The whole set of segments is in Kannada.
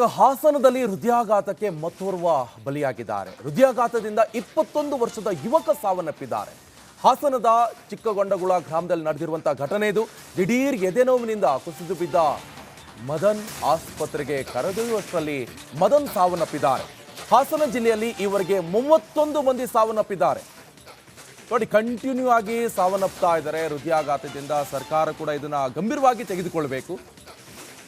ಹಾಸನದಲ್ಲಿ ಹೃದಯಾಘಾತಕ್ಕೆ ಮತ್ತೋರ್ವ ಬಲಿಯಾಗಿದ್ದಾರೆ. ಹೃದಯಾಘಾತದಿಂದ ಇಪ್ಪತ್ತೊಂದು ವರ್ಷದ ಯುವಕ ಸಾವನ್ನಪ್ಪಿದ್ದಾರೆ. ಹಾಸನದ ಚಿಕ್ಕಗೊಂಡಗುಳ ಗ್ರಾಮದಲ್ಲಿ ನಡೆದಿರುವಂತಹ ಘಟನೆ ಇದು. ದಿಢೀರ್ ಎದೆನೋವಿನಿಂದ ಕುಸಿದು ಬಿದ್ದ ಮದನ್ ಆಸ್ಪತ್ರೆಗೆ ಕರೆದೊಯ್ಯುವಷ್ಟರಲ್ಲಿ ಮದನ್ ಸಾವನ್ನಪ್ಪಿದ್ದಾರೆ. ಹಾಸನ ಜಿಲ್ಲೆಯಲ್ಲಿ ಈವರೆಗೆ ಮೂವತ್ತೊಂದು ಮಂದಿ ಸಾವನ್ನಪ್ಪಿದ್ದಾರೆ. ನೋಡಿ, ಕಂಟಿನ್ಯೂ ಆಗಿ ಸಾವನ್ನಪ್ತಾ ಇದ್ದಾರೆ. ಹೃದಯಾಘಾತದಿಂದ ಸರ್ಕಾರ ಕೂಡ ಇದನ್ನ ಗಂಭೀರವಾಗಿ ತೆಗೆದುಕೊಳ್ಬೇಕು.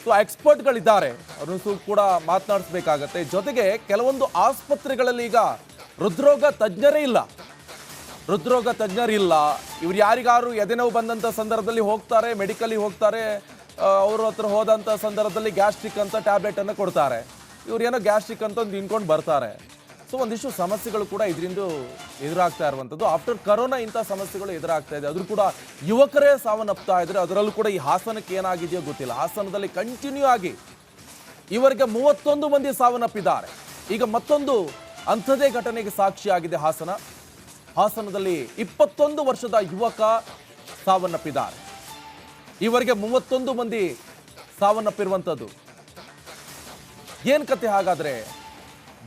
ಸೊ ಎಕ್ಸ್ಪರ್ಟ್ಗಳಿದ್ದಾರೆ ಅವ್ರನ್ನು ಕೂಡ ಮಾತನಾಡಿಸ್ಬೇಕಾಗತ್ತೆ. ಜೊತೆಗೆ ಕೆಲವೊಂದು ಆಸ್ಪತ್ರೆಗಳಲ್ಲಿ ಈಗ ಹೃದ್ರೋಗ ತಜ್ಞರೇ ಇಲ್ಲ. ಹೃದ್ರೋಗ ತಜ್ಞರಿಲ್ಲ ಇವ್ರು ಯಾರಿಗಾರು ಎದೆನೋವು ಬಂದಂಥ ಸಂದರ್ಭದಲ್ಲಿ ಹೋಗ್ತಾರೆ, ಮೆಡಿಕಲಿಗೆ ಹೋಗ್ತಾರೆ ಅವ್ರ ಹತ್ರ ಹೋದಂಥ ಸಂದರ್ಭದಲ್ಲಿ ಗ್ಯಾಸ್ಟ್ರಿಕ್ ಅಂತ ಟ್ಯಾಬ್ಲೆಟನ್ನು ಕೊಡ್ತಾರೆ. ಇವ್ರು ಏನೋ ಗ್ಯಾಸ್ಟ್ರಿಕ್ ಅಂತ ಒಂದು ತಿನ್ಕೊಂಡು ಬರ್ತಾರೆ. ಸೊ ಒಂದಿಷ್ಟು ಸಮಸ್ಯೆಗಳು ಕೂಡ ಇದರಿಂದ ಎದುರಾಗ್ತಾ ಇರುವಂಥದ್ದು. ಆಫ್ಟರ್ ಕರೋನಾ ಇಂಥ ಸಮಸ್ಯೆಗಳು ಎದುರಾಗ್ತಾ ಇದೆ ಅದ್ರೂ ಕೂಡ ಯುವಕರೇ ಸಾವನ್ನಪ್ತಾ ಇದ್ದಾರೆ ಅದರಲ್ಲೂ ಕೂಡ ಈ ಹಾಸನಕ್ಕೆ ಏನಾಗಿದೆಯೋ ಗೊತ್ತಿಲ್ಲ. ಹಾಸನದಲ್ಲಿ ಕಂಟಿನ್ಯೂ ಆಗಿ ಇವರಿಗೆ ಮೂವತ್ತೊಂದು ಮಂದಿ ಸಾವನ್ನಪ್ಪಿದ್ದಾರೆ. ಈಗ ಮತ್ತೊಂದು ಅಂಥದೇ ಘಟನೆಗೆ ಸಾಕ್ಷಿಯಾಗಿದೆ ಹಾಸನ. ಹಾಸನದಲ್ಲಿ ಇಪ್ಪತ್ತೊಂದು ವರ್ಷದ ಯುವಕ ಸಾವನ್ನಪ್ಪಿದ್ದಾರೆ. ಇವರಿಗೆ ಮೂವತ್ತೊಂದು ಮಂದಿ ಸಾವನ್ನಪ್ಪಿರುವಂಥದ್ದು. ಏನ್ ಕತೆ ಹಾಗಾದ್ರೆ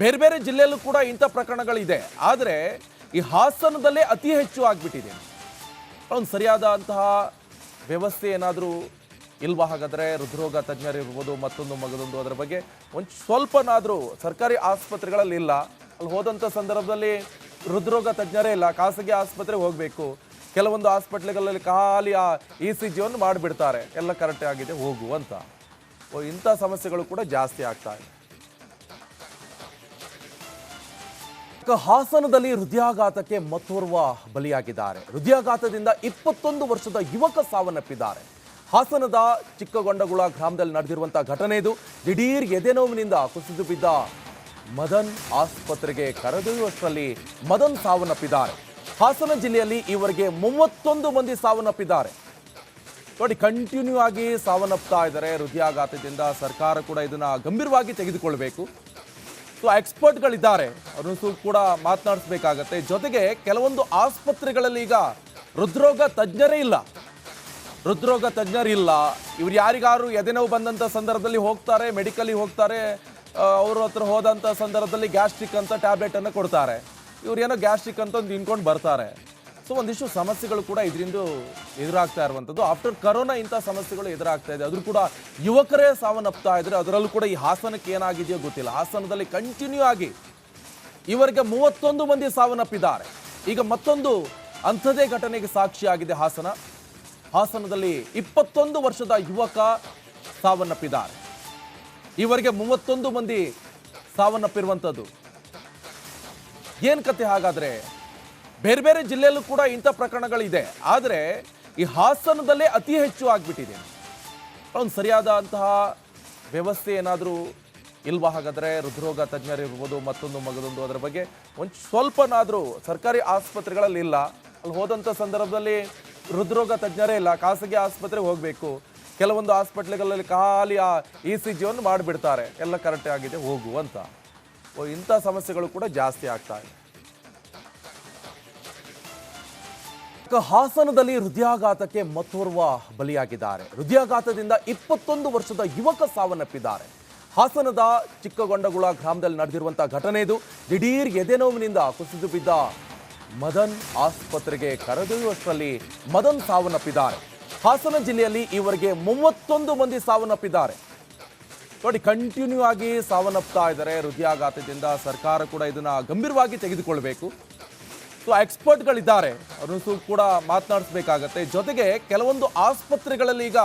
ಬೇರೆ ಬೇರೆ ಜಿಲ್ಲೆಯಲ್ಲೂ ಕೂಡ ಇಂಥ ಪ್ರಕರಣಗಳಿದೆ. ಆದರೆ ಈ ಹಾಸನದಲ್ಲೇ ಅತಿ ಹೆಚ್ಚು ಆಗ್ಬಿಟ್ಟಿದೆ. ಒಂದು ಸರಿಯಾದಂತಹ ವ್ಯವಸ್ಥೆ ಏನಾದರೂ ಇಲ್ವಾ? ಹಾಗಾದರೆ ಹೃದ್ರೋಗ ತಜ್ಞರು ಇರ್ಬೋದು, ಮತ್ತೊಂದು ಮಗದೊಂದು ಅದರ ಬಗ್ಗೆ ಒಂದು ಸ್ವಲ್ಪನಾದರೂ ಸರ್ಕಾರಿ ಆಸ್ಪತ್ರೆಗಳಲ್ಲಿ ಇಲ್ಲ. ಅಲ್ಲಿ ಹೋದಂಥ ಸಂದರ್ಭದಲ್ಲಿ ಹೃದ್ರೋಗ ತಜ್ಞರೇ ಇಲ್ಲ. ಖಾಸಗಿ ಆಸ್ಪತ್ರೆಗೆ ಹೋಗಬೇಕು. ಕೆಲವೊಂದು ಹಾಸ್ಪಿಟ್ಲ್ಗಳಲ್ಲಿ ಖಾಲಿ ಆ ಇ ಸಿ ಜಿಯನ್ನು ಮಾಡಿಬಿಡ್ತಾರೆ. ಎಲ್ಲ ಕರೆಕ್ಟ್ ಆಗಿದೆ, ಹೋಗು ಅಂತ. ಇಂಥ ಸಮಸ್ಯೆಗಳು ಕೂಡ ಜಾಸ್ತಿ ಆಗ್ತಾ ಇದೆ. ಇಕ ಹಾಸನದಲ್ಲಿ ಹೃದಯಾಘಾತಕ್ಕೆ ಮತ್ತೋರ್ವ ಬಲಿಯಾಗಿದ್ದಾರೆ. ಹೃದಯಾಘಾತದಿಂದ ಇಪ್ಪತ್ತೊಂದು ವರ್ಷದ ಯುವಕ ಸಾವನ್ನಪ್ಪಿದ್ದಾರೆ. ಹಾಸನದ ಚಿಕ್ಕಗೊಂಡಗುಳ ಗ್ರಾಮದಲ್ಲಿ ನಡೆದಿರುವಂತಹ ಘಟನೆ ಇದು. ದಿಢೀರ್ ಎದೆನೋವಿನಿಂದ ಕುಸಿದು ಬಿದ್ದ ಮದನ್ ಆಸ್ಪತ್ರೆಗೆ ಕರೆದೊಯ್ಯುವಷ್ಟರಲ್ಲಿ ಮದನ್ ಸಾವನ್ನಪ್ಪಿದ್ದಾರೆ. ಹಾಸನ ಜಿಲ್ಲೆಯಲ್ಲಿ ಈವರೆಗೆ ಮೂವತ್ತೊಂದು ಮಂದಿ ಸಾವನ್ನಪ್ಪಿದ್ದಾರೆ. ನೋಡಿ, ಕಂಟಿನ್ಯೂ ಆಗಿ ಸಾವನ್ನಪ್ತಾ ಇದ್ದಾರೆ. ಹೃದಯಾಘಾತದಿಂದ ಸರ್ಕಾರ ಕೂಡ ಇದನ್ನ ಗಂಭೀರವಾಗಿ ತೆಗೆದುಕೊಳ್ಬೇಕು. ಸೊ ಎಕ್ಸ್ಪರ್ಟ್ಗಳಿದ್ದಾರೆ ಅವ್ರನ್ನೂ ಕೂಡ ಮಾತನಾಡಿಸ್ಬೇಕಾಗತ್ತೆ. ಜೊತೆಗೆ ಕೆಲವೊಂದು ಆಸ್ಪತ್ರೆಗಳಲ್ಲಿ ಈಗ ಹೃದ್ರೋಗ ತಜ್ಞರೇ ಇಲ್ಲ. ಹೃದ್ರೋಗ ತಜ್ಞರಿಲ್ಲ ಇವ್ರು ಯಾರಿಗಾರು ಎದೆನೋವು ಬಂದಂಥ ಸಂದರ್ಭದಲ್ಲಿ ಹೋಗ್ತಾರೆ ಮೆಡಿಕಲಿಗೆ ಹೋಗ್ತಾರೆ ಅವ್ರ ಹತ್ರ ಹೋದಂಥ ಸಂದರ್ಭದಲ್ಲಿ ಗ್ಯಾಸ್ಟ್ರಿಕ್ ಅಂತ ಟ್ಯಾಬ್ಲೆಟ್ ಅನ್ನು ಕೊಡ್ತಾರೆ. ಇವ್ರು ಏನೋ ಗ್ಯಾಸ್ಟ್ರಿಕ್ ಅಂತ ಒಂದು ತಿನ್ಕೊಂಡು ಬರ್ತಾರೆ. ಸೊ ಒಂದಿಷ್ಟು ಸಮಸ್ಯೆಗಳು ಕೂಡ ಇದರಿಂದ ಎದುರಾಗ್ತಾ ಇರುವಂಥದ್ದು. ಆಫ್ಟರ್ ಕರೋನಾ ಇಂಥ ಸಮಸ್ಯೆಗಳು ಎದುರಾಗ್ತಾ ಇದೆ, ಅದ್ರ ಕೂಡ ಯುವಕರೇ ಸಾವನ್ನಪ್ತಾ ಇದ್ರೆ ಅದರಲ್ಲೂ ಕೂಡ ಈ ಹಾಸನಕ್ಕೆ ಏನಾಗಿದೆಯೋ ಗೊತ್ತಿಲ್ಲ. ಹಾಸನದಲ್ಲಿ ಕಂಟಿನ್ಯೂ ಆಗಿ ಇವರಿಗೆ ಮೂವತ್ತೊಂದು ಮಂದಿ ಸಾವನ್ನಪ್ಪಿದ್ದಾರೆ. ಈಗ ಮತ್ತೊಂದು ಅಂಥದೇ ಘಟನೆಗೆ ಸಾಕ್ಷಿಯಾಗಿದೆ ಹಾಸನ. ಹಾಸನದಲ್ಲಿ ಇಪ್ಪತ್ತೊಂದು ವರ್ಷದ ಯುವಕ ಸಾವನ್ನಪ್ಪಿದ್ದಾರೆ. ಇವರಿಗೆ ಮೂವತ್ತೊಂದು ಮಂದಿ ಸಾವನ್ನಪ್ಪಿರುವಂಥದ್ದು. ಏನ್ ಕತೆ ಹಾಗಾದ್ರೆ? ಬೇರೆ ಬೇರೆ ಜಿಲ್ಲೆಯಲ್ಲೂ ಕೂಡ ಇಂಥ ಪ್ರಕರಣಗಳಿದೆ. ಆದರೆ ಈ ಹಾಸನದಲ್ಲೇ ಅತಿ ಹೆಚ್ಚು ಆಗಿಬಿಟ್ಟಿದೆ. ಒಂದು ಸರಿಯಾದಂತಹ ವ್ಯವಸ್ಥೆ ಏನಾದರೂ ಇಲ್ವಾ? ಹಾಗಾದರೆ ಹೃದ್ರೋಗ ತಜ್ಞರಿರ್ಬೋದು ಮತ್ತೊಂದು ಮಗದೊಂದು ಅದರ ಬಗ್ಗೆ ಒಂದು ಸ್ವಲ್ಪನಾದರೂ ಸರ್ಕಾರಿ ಆಸ್ಪತ್ರೆಗಳಲ್ಲಿ ಇಲ್ಲ. ಅಲ್ಲಿ ಹೋದಂಥ ಸಂದರ್ಭದಲ್ಲಿ ಹೃದ್ರೋಗ ತಜ್ಞರೇ ಇಲ್ಲ. ಖಾಸಗಿ ಆಸ್ಪತ್ರೆಗೆ ಹೋಗಬೇಕು. ಕೆಲವೊಂದು ಆಸ್ಪತ್ರೆಗಳಲ್ಲಿ ಖಾಲಿ ಆ ಇ ಸಿ ಜಿಯನ್ನು ಮಾಡಿಬಿಡ್ತಾರೆ. ಎಲ್ಲ ಕರೆಕ್ಟ್ ಆಗಿದೆ, ಹೋಗು ಅಂತ. ಇಂಥ ಸಮಸ್ಯೆಗಳು ಕೂಡ ಜಾಸ್ತಿ ಆಗ್ತಾ ಇದೆ. ಹಾಸನದಲ್ಲಿ ಹೃದಯಾಘಾತಕ್ಕೆ ಮತ್ತೋರ್ವ ಬಲಿಯಾಗಿದ್ದಾರೆ. ಹೃದಯಾಘಾತದಿಂದ ಇಪ್ಪತ್ತೊಂದು ವರ್ಷದ ಯುವಕ ಸಾವನ್ನಪ್ಪಿದ್ದಾರೆ. ಹಾಸನದ ಚಿಕ್ಕಗೊಂಡಗುಳ ಗ್ರಾಮದಲ್ಲಿ ನಡೆದಿರುವಂತಹ ಘಟನೆ ಇದು. ದಿಢೀರ್ ಎದೆನೋವಿನಿಂದ ಕುಸಿದು ಬಿದ್ದ ಮದನ್ ಆಸ್ಪತ್ರೆಗೆ ಕರೆದೊಯ್ಯುವಷ್ಟರಲ್ಲಿ ಮದನ್ ಸಾವನ್ನಪ್ಪಿದ್ದಾರೆ. ಹಾಸನ ಜಿಲ್ಲೆಯಲ್ಲಿ ಈವರೆಗೆ ಮೂವತ್ತೊಂದು ಮಂದಿ ಸಾವನ್ನಪ್ಪಿದ್ದಾರೆ. ನೋಡಿ, ಕಂಟಿನ್ಯೂ ಆಗಿ ಸಾವನ್ನಪ್ತಾ ಇದ್ದಾರೆ. ಹೃದಯಾಘಾತದಿಂದ ಸರ್ಕಾರ ಕೂಡ ಇದನ್ನ ಗಂಭೀರವಾಗಿ ತೆಗೆದುಕೊಳ್ಬೇಕು. ಸೊ ಎಕ್ಸ್ಪರ್ಟ್ಗಳಿದ್ದಾರೆ. ಅವ್ರನ್ನ ಸು ಕೂಡ ಮಾತನಾಡಿಸ್ಬೇಕಾಗತ್ತೆ. ಜೊತೆಗೆ ಕೆಲವೊಂದು ಆಸ್ಪತ್ರೆಗಳಲ್ಲಿ ಈಗ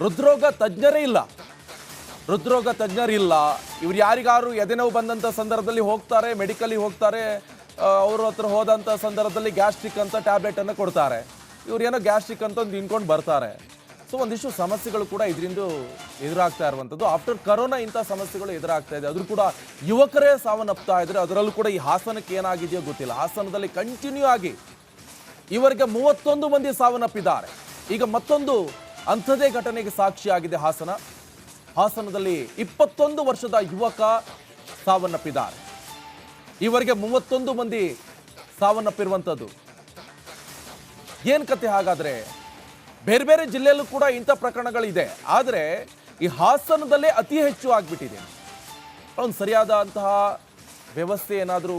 ಹೃದ್ರೋಗ ತಜ್ಞರೇ ಇಲ್ಲ. ಹೃದ್ರೋಗ ತಜ್ಞರಿಲ್ಲ ಇವ್ರು ಯಾರಿಗಾರು ಎದೆನೋವು ಬಂದಂಥ ಸಂದರ್ಭದಲ್ಲಿ ಹೋಗ್ತಾರೆ, ಮೆಡಿಕಲಿಗೆ ಹೋಗ್ತಾರೆ ಅವ್ರ ಹತ್ರ ಹೋದಂಥ ಸಂದರ್ಭದಲ್ಲಿ ಗ್ಯಾಸ್ಟ್ರಿಕ್ ಅಂತ ಟ್ಯಾಬ್ಲೆಟನ್ನು ಕೊಡ್ತಾರೆ. ಇವ್ರು ಏನೋ ಗ್ಯಾಸ್ಟ್ರಿಕ್ ಅಂತ ಒಂದು ತಿನ್ಕೊಂಡು ಬರ್ತಾರೆ. ಸೊ ಒಂದಿಷ್ಟು ಸಮಸ್ಯೆಗಳು ಕೂಡ ಇದರಿಂದ ಎದುರಾಗ್ತಾ ಇರುವಂಥದ್ದು. ಆಫ್ಟರ್ ಕರೋನಾ ಇಂಥ ಸಮಸ್ಯೆಗಳು ಎದುರಾಗ್ತಾ ಇದೆ ಅದ್ರೂ ಕೂಡ ಯುವಕರೇ ಸಾವನ್ನಪ್ತಾ ಇದ್ದಾರೆ ಅದರಲ್ಲೂ ಕೂಡ ಈ ಹಾಸನಕ್ಕೆ ಏನಾಗಿದೆಯೋ ಗೊತ್ತಿಲ್ಲ. ಹಾಸನದಲ್ಲಿ ಕಂಟಿನ್ಯೂ ಆಗಿ ಇವರಿಗೆ ಮೂವತ್ತೊಂದು ಮಂದಿ ಸಾವನ್ನಪ್ಪಿದ್ದಾರೆ. ಈಗ ಮತ್ತೊಂದು ಅಂಥದೇ ಘಟನೆಗೆ ಸಾಕ್ಷಿಯಾಗಿದೆ ಹಾಸನ. ಹಾಸನದಲ್ಲಿ ಇಪ್ಪತ್ತೊಂದು ವರ್ಷದ ಯುವಕ ಸಾವನ್ನಪ್ಪಿದ್ದಾರೆ. ಇವರಿಗೆ ಮೂವತ್ತೊಂದು ಮಂದಿ ಸಾವನ್ನಪ್ಪಿರುವಂಥದ್ದು. ಏನ್ ಕತೆ ಹಾಗಾದ್ರೆ ಬೇರೆ ಬೇರೆ ಜಿಲ್ಲೆಯಲ್ಲೂ ಕೂಡ ಇಂಥ ಪ್ರಕರಣಗಳಿದೆ. ಆದರೆ ಈ ಹಾಸನದಲ್ಲೇ ಅತಿ ಹೆಚ್ಚು ಆಗಿಬಿಟ್ಟಿದೆ. ಒಂದು ಸರಿಯಾದಂತಹ ವ್ಯವಸ್ಥೆ ಏನಾದರೂ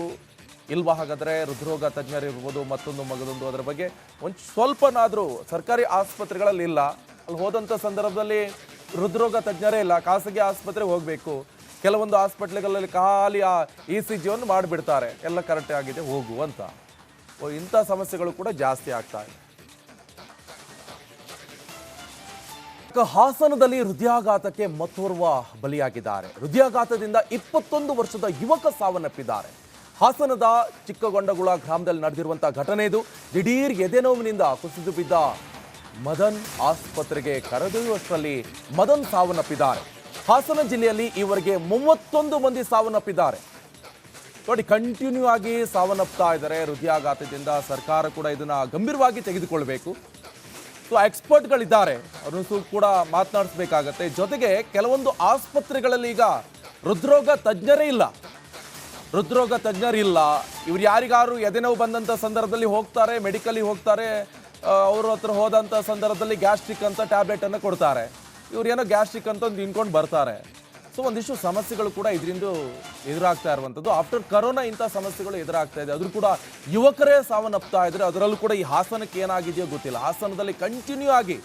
ಇಲ್ವಾ? ಹಾಗಾದರೆ ಹೃದ್ರೋಗ ತಜ್ಞರಿರ್ಬೋದು ಮತ್ತೊಂದು ಮಗದೊಂದು ಅದರ ಬಗ್ಗೆ ಒಂದು ಸ್ವಲ್ಪನಾದರೂ ಸರ್ಕಾರಿ ಆಸ್ಪತ್ರೆಗಳಲ್ಲಿ ಇಲ್ಲ. ಅಲ್ಲಿ ಹೋದಂಥ ಸಂದರ್ಭದಲ್ಲಿ ಹೃದ್ರೋಗ ತಜ್ಞರೇ ಇಲ್ಲ. ಖಾಸಗಿ ಆಸ್ಪತ್ರೆಗೆ ಹೋಗಬೇಕು. ಕೆಲವೊಂದು ಆಸ್ಪತ್ರೆಗಳಲ್ಲಿ ಖಾಲಿ ಆ ಇ ಸಿ ಜಿಯನ್ನು ಮಾಡಿಬಿಡ್ತಾರೆ. ಎಲ್ಲ ಕರೆಕ್ಟ್ ಆಗಿದೆ, ಹೋಗು ಅಂತ. ಇಂಥ ಸಮಸ್ಯೆಗಳು ಕೂಡ ಜಾಸ್ತಿ ಆಗ್ತಾ ಇದೆ. ಹಾಸನದಲ್ಲಿ ಹೃದಯಾಘಾತಕ್ಕೆ ಮತ್ತೋರ್ವ ಬಲಿಯಾಗಿದ್ದಾರೆ. ಹೃದಯಾಘಾತದಿಂದ ಇಪ್ಪತ್ತೊಂದು ವರ್ಷದ ಯುವಕ ಸಾವನ್ನಪ್ಪಿದ್ದಾರೆ. ಹಾಸನದ ಚಿಕ್ಕಗೊಂಡಗುಳ ಗ್ರಾಮದಲ್ಲಿ ನಡೆದಿರುವಂತಹ ಘಟನೆ ಇದು. ದಿಢೀರ್ ಎದೆನೋವಿನಿಂದ ಕುಸಿದು ಬಿದ್ದ ಮದನ್ ಆಸ್ಪತ್ರೆಗೆ ಕರೆದೊಯ್ಯುವಷ್ಟರಲ್ಲಿ ಮದನ್ ಸಾವನ್ನಪ್ಪಿದ್ದಾರೆ. ಹಾಸನ ಜಿಲ್ಲೆಯಲ್ಲಿ ಈವರೆಗೆ ಮೂವತ್ತೊಂದು ಮಂದಿ ಸಾವನ್ನಪ್ಪಿದ್ದಾರೆ. ನೋಡಿ, ಕಂಟಿನ್ಯೂ ಆಗಿ ಸಾವನ್ನಪ್ತಾ ಇದ್ದಾರೆ. ಹೃದಯಾಘಾತದಿಂದ ಸರ್ಕಾರ ಕೂಡ ಇದನ್ನ ಗಂಭೀರವಾಗಿ ತೆಗೆದುಕೊಳ್ಬೇಕು. ಸೊ ಎಕ್ಸ್ಪರ್ಟ್ಗಳಿದ್ದಾರೆ ಅವ್ರನ್ನೂ ಕೂಡ ಮಾತನಾಡಿಸ್ಬೇಕಾಗತ್ತೆ. ಜೊತೆಗೆ ಕೆಲವೊಂದು ಆಸ್ಪತ್ರೆಗಳಲ್ಲಿ ಈಗ ಹೃದ್ರೋಗ ತಜ್ಞರೇ ಇಲ್ಲ. ಹೃದ್ರೋಗ ತಜ್ಞರಿಲ್ಲ ಇವ್ರು ಯಾರಿಗಾರು ಎದೆನೋವು ಬಂದಂಥ ಸಂದರ್ಭದಲ್ಲಿ ಹೋಗ್ತಾರೆ, ಮೆಡಿಕಲಿಗೆ ಹೋಗ್ತಾರೆ ಅವ್ರ ಹತ್ರ ಹೋದಂಥ ಸಂದರ್ಭದಲ್ಲಿ ಗ್ಯಾಸ್ಟ್ರಿಕ್ ಅಂತ ಟ್ಯಾಬ್ಲೆಟನ್ನು ಕೊಡ್ತಾರೆ. ಇವ್ರು ಏನೋ ಗ್ಯಾಸ್ಟ್ರಿಕ್ ಅಂತ ಒಂದು ತಿನ್ಕೊಂಡು ಬರ್ತಾರೆ. ಸೊ ಒಂದಿಷ್ಟು ಸಮಸ್ಯೆಗಳು ಕೂಡ ಇದರಿಂದ ಎದುರಾಗ್ತಾ ಇರುವಂಥದ್ದು. ಆಫ್ಟರ್ ಕರೋನಾ ಇಂಥ ಸಮಸ್ಯೆಗಳು ಎದುರಾಗ್ತಾ ಇದೆ ಅದ್ರ ಕೂಡ ಯುವಕರೇ ಸಾವನ್ನಪ್ತಾ ಇದ್ದಾರೆ ಅದರಲ್ಲೂ ಕೂಡ ಈ ಹಾಸನಕ್ಕೆ ಏನಾಗಿದೆಯೋ ಗೊತ್ತಿಲ್ಲ. ಹಾಸನದಲ್ಲಿ ಕಂಟಿನ್ಯೂ ಆಗಿ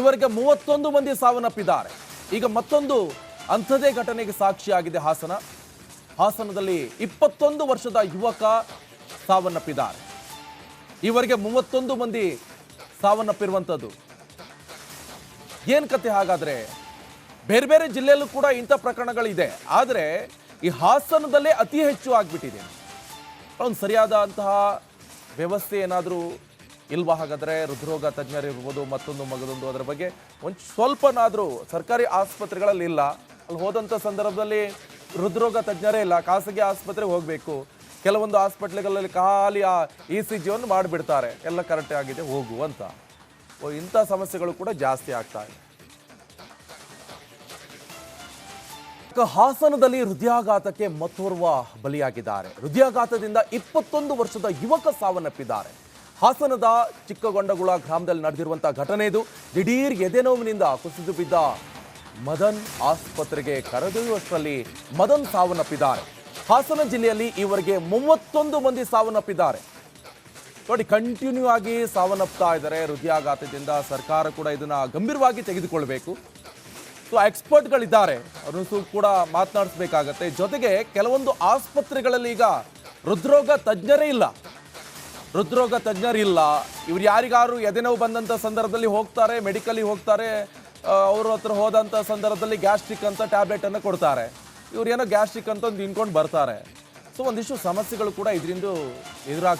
ಇವರಿಗೆ ಮೂವತ್ತೊಂದು ಮಂದಿ ಸಾವನ್ನಪ್ಪಿದ್ದಾರೆ. ಈಗ ಮತ್ತೊಂದು ಅಂಥದೇ ಘಟನೆಗೆ ಸಾಕ್ಷಿಯಾಗಿದೆ ಹಾಸನ. ಹಾಸನದಲ್ಲಿ ಇಪ್ಪತ್ತೊಂದು ವರ್ಷದ ಯುವಕ ಸಾವನ್ನಪ್ಪಿದ್ದಾರೆ. ಇವರಿಗೆ ಮೂವತ್ತೊಂದು ಮಂದಿ ಸಾವನ್ನಪ್ಪಿರುವಂಥದ್ದು. ಏನ್ ಕತೆ ಹಾಗಾದ್ರೆ? ಬೇರೆ ಬೇರೆ ಜಿಲ್ಲೆಯಲ್ಲೂ ಕೂಡ ಇಂಥ ಪ್ರಕರಣಗಳಿದೆ. ಆದರೆ ಈ ಹಾಸನದಲ್ಲೇ ಅತಿ ಹೆಚ್ಚು ಆಗಿಬಿಟ್ಟಿದೆ. ಒಂದು ಸರಿಯಾದಂತಹ ವ್ಯವಸ್ಥೆ ಏನಾದರೂ ಇಲ್ವಾ? ಹಾಗಾದರೆ ಹೃದ್ರೋಗ ತಜ್ಞರಿರ್ಬೋದು ಮತ್ತೊಂದು ಮಗದೊಂದು ಅದರ ಬಗ್ಗೆ ಒಂದು ಸ್ವಲ್ಪನಾದರೂ ಸರ್ಕಾರಿ ಆಸ್ಪತ್ರೆಗಳಲ್ಲಿ ಇಲ್ಲ. ಅಲ್ಲಿ ಹೋದಂಥ ಸಂದರ್ಭದಲ್ಲಿ ಹೃದ್ರೋಗ ತಜ್ಞರೇ ಇಲ್ಲ. ಖಾಸಗಿ ಆಸ್ಪತ್ರೆಗೆ ಹೋಗಬೇಕು. ಕೆಲವೊಂದು ಹಾಸ್ಪಿಟ್ಲ್ಗಳಲ್ಲಿ ಖಾಲಿ ಆ ಇ ಸಿ ಜಿಯನ್ನು ಮಾಡಿಬಿಡ್ತಾರೆ. ಎಲ್ಲ ಕರೆಕ್ಟ್ ಆಗಿದೆ, ಹೋಗು ಅಂತ. ಇಂಥ ಸಮಸ್ಯೆಗಳು ಕೂಡ ಜಾಸ್ತಿ ಆಗ್ತಾ ಇದೆ. ಇಕ ಹಾಸನದಲ್ಲಿ ಹೃದಯಾಘಾತಕ್ಕೆ ಮತ್ತೋರ್ವ ಬಲಿಯಾಗಿದ್ದಾರೆ. ಹೃದಯಾಘಾತದಿಂದ ಇಪ್ಪತ್ತೊಂದು ವರ್ಷದ ಯುವಕ ಸಾವನ್ನಪ್ಪಿದ್ದಾರೆ. ಹಾಸನದ ಚಿಕ್ಕಗೊಂಡಗುಳ ಗ್ರಾಮದಲ್ಲಿ ನಡೆದಿರುವಂತಹ ಘಟನೆ ಇದು. ದಿಢೀರ್ ಎದೆನೋವಿನಿಂದ ಕುಸಿದು ಬಿದ್ದ ಮದನ್ ಆಸ್ಪತ್ರೆಗೆ ಕರೆದೊಯ್ಯುವಷ್ಟರಲ್ಲಿ ಮದನ್ ಸಾವನ್ನಪ್ಪಿದ್ದಾರೆ. ಹಾಸನ ಜಿಲ್ಲೆಯಲ್ಲಿ ಈವರೆಗೆ ಮೂವತ್ತೊಂದು ಮಂದಿ ಸಾವನ್ನಪ್ಪಿದ್ದಾರೆ. ನೋಡಿ, ಕಂಟಿನ್ಯೂ ಆಗಿ ಸಾವನ್ನಪ್ತಾ ಇದ್ದಾರೆ. ಹೃದಯಾಘಾತದಿಂದ ಸರ್ಕಾರ ಕೂಡ ಇದನ್ನ ಗಂಭೀರವಾಗಿ ತೆಗೆದುಕೊಳ್ಬೇಕು. ಸೊ ಎಕ್ಸ್ಪರ್ಟ್ಗಳಿದ್ದಾರೆ. ಅವ್ರನ್ನೂ ಕೂಡ ಮಾತನಾಡಿಸ್ಬೇಕಾಗತ್ತೆ. ಜೊತೆಗೆ ಕೆಲವೊಂದು ಆಸ್ಪತ್ರೆಗಳಲ್ಲಿ ಈಗ ಹೃದ್ರೋಗ ತಜ್ಞರೇ ಇಲ್ಲ. ಹೃದ್ರೋಗ ತಜ್ಞರಿಲ್ಲ ಇವ್ರು ಯಾರಿಗಾರು ಎದೆನೋವು ಬಂದಂಥ ಸಂದರ್ಭದಲ್ಲಿ ಹೋಗ್ತಾರೆ, ಮೆಡಿಕಲಿಗೆ ಹೋಗ್ತಾರೆ ಅವ್ರ ಹತ್ರ ಹೋದಂಥ ಸಂದರ್ಭದಲ್ಲಿ ಗ್ಯಾಸ್ಟ್ರಿಕ್ ಅಂತ ಟ್ಯಾಬ್ಲೆಟ್ ಅನ್ನು ಕೊಡ್ತಾರೆ. ಇವ್ರು ಏನೋ ಗ್ಯಾಸ್ಟ್ರಿಕ್ ಅಂತ ಒಂದು ತಿನ್ಕೊಂಡು ಬರ್ತಾರೆ. ಸೊ ಒಂದಿಷ್ಟು ಸಮಸ್ಯೆಗಳು ಕೂಡ ಇದರಿಂದ ಎದುರಾಗ್ತಾ